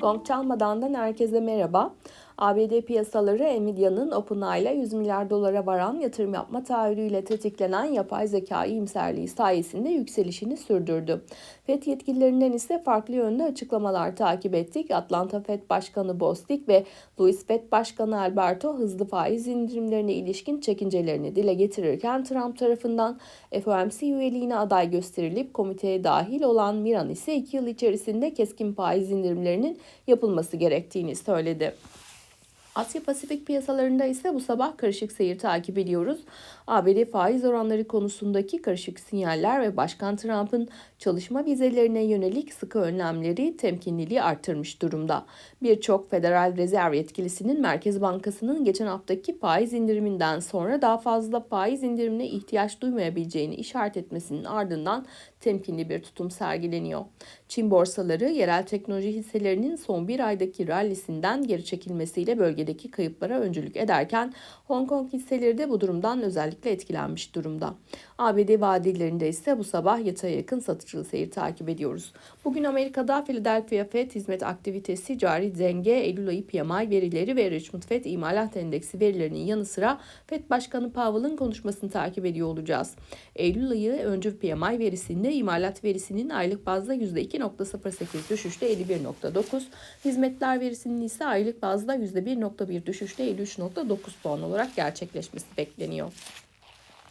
Gong çalmadandan herkese merhaba. ABD piyasaları Nvidia'nın OpenAI'la 100 milyar dolara varan yatırım yapma taahhüdüyle tetiklenen yapay zeka iyimserliği sayesinde yükselişini sürdürdü. FED yetkililerinden ise farklı yönde açıklamalar takip ettik. Atlanta FED Başkanı Bostic ve Louis FED Başkanı Alberto hızlı faiz indirimlerine ilişkin çekincelerini dile getirirken Trump tarafından FOMC üyeliğine aday gösterilip komiteye dahil olan Miran ise 2 yıl içerisinde keskin faiz indirimlerinin yapılması gerektiğini söyledi. Asya Pasifik piyasalarında ise bu sabah karışık seyir takip ediyoruz. ABD faiz oranları konusundaki karışık sinyaller ve Başkan Trump'ın çalışma vizelerine yönelik sıkı önlemleri temkinliliği arttırmış durumda. Birçok Federal Rezerv yetkilisinin Merkez Bankası'nın geçen haftaki faiz indiriminden sonra daha fazla faiz indirimine ihtiyaç duymayabileceğini işaret etmesinin ardından temkinli bir tutum sergileniyor. Çin borsaları yerel teknoloji hisselerinin son bir aydaki rallisinden geri çekilmesiyle bölgedeki kayıplara öncülük ederken Hong Kong hisseleri de bu durumdan özellikle etkilenmiş durumda. ABD vadilerinde ise bu sabah yataya yakın satıcılı seyir takip ediyoruz. Bugün Amerika'da Philadelphia Fed hizmet aktivitesi, cari denge, Eylül ayı PMI verileri ve Richmond Fed imalat endeksi verilerinin yanı sıra Fed Başkanı Powell'ın konuşmasını takip ediyor olacağız. Eylül ayı öncü PMI verisinde imalat verisinin aylık bazda %2.08 düşüşle 51.9, hizmetler verisinin ise aylık bazda %1.1 düşüşle 53.9 puan olarak gerçekleşmesi bekleniyor.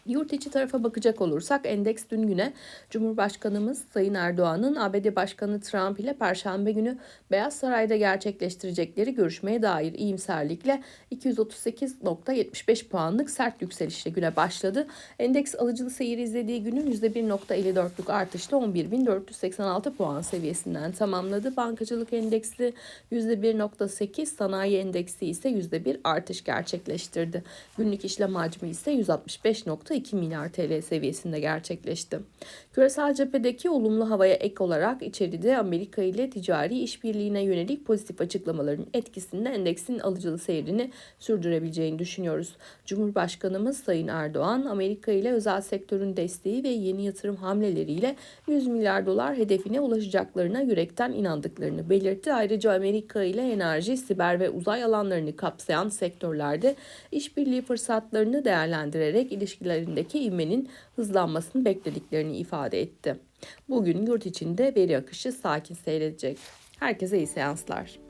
Yurt içi tarafa bakacak olursak endeks dün güne Cumhurbaşkanımız Sayın Erdoğan'ın ABD Başkanı Trump ile Perşembe günü Beyaz Saray'da gerçekleştirecekleri görüşmeye dair iyimserlikle 238.75 puanlık sert yükselişle güne başladı. Endeks alıcılı seyir izlediği günün %1.54'lük artışla 11.486 puan seviyesinden tamamladı. Bankacılık endeksi %1.8, sanayi endeksi ise %1 artış gerçekleştirdi. Günlük işlem hacmi ise 165. 2 milyar TL seviyesinde gerçekleşti. Küresel cephedeki olumlu havaya ek olarak içeride Amerika ile ticari işbirliğine yönelik pozitif açıklamaların etkisinde endeksin alıcılı seyrini sürdürebileceğini düşünüyoruz. Cumhurbaşkanımız Sayın Erdoğan, Amerika ile özel sektörün desteği ve yeni yatırım hamleleriyle 100 milyar dolar hedefine ulaşacaklarına yürekten inandıklarını belirtti. Ayrıca Amerika ile enerji, siber ve uzay alanlarını kapsayan sektörlerde işbirliği fırsatlarını değerlendirerek ilişkiler verilerindeki ivmenin hızlanmasını beklediklerini ifade etti. Bugün yurt içinde veri akışı sakin seyredecek. Herkese iyi seanslar.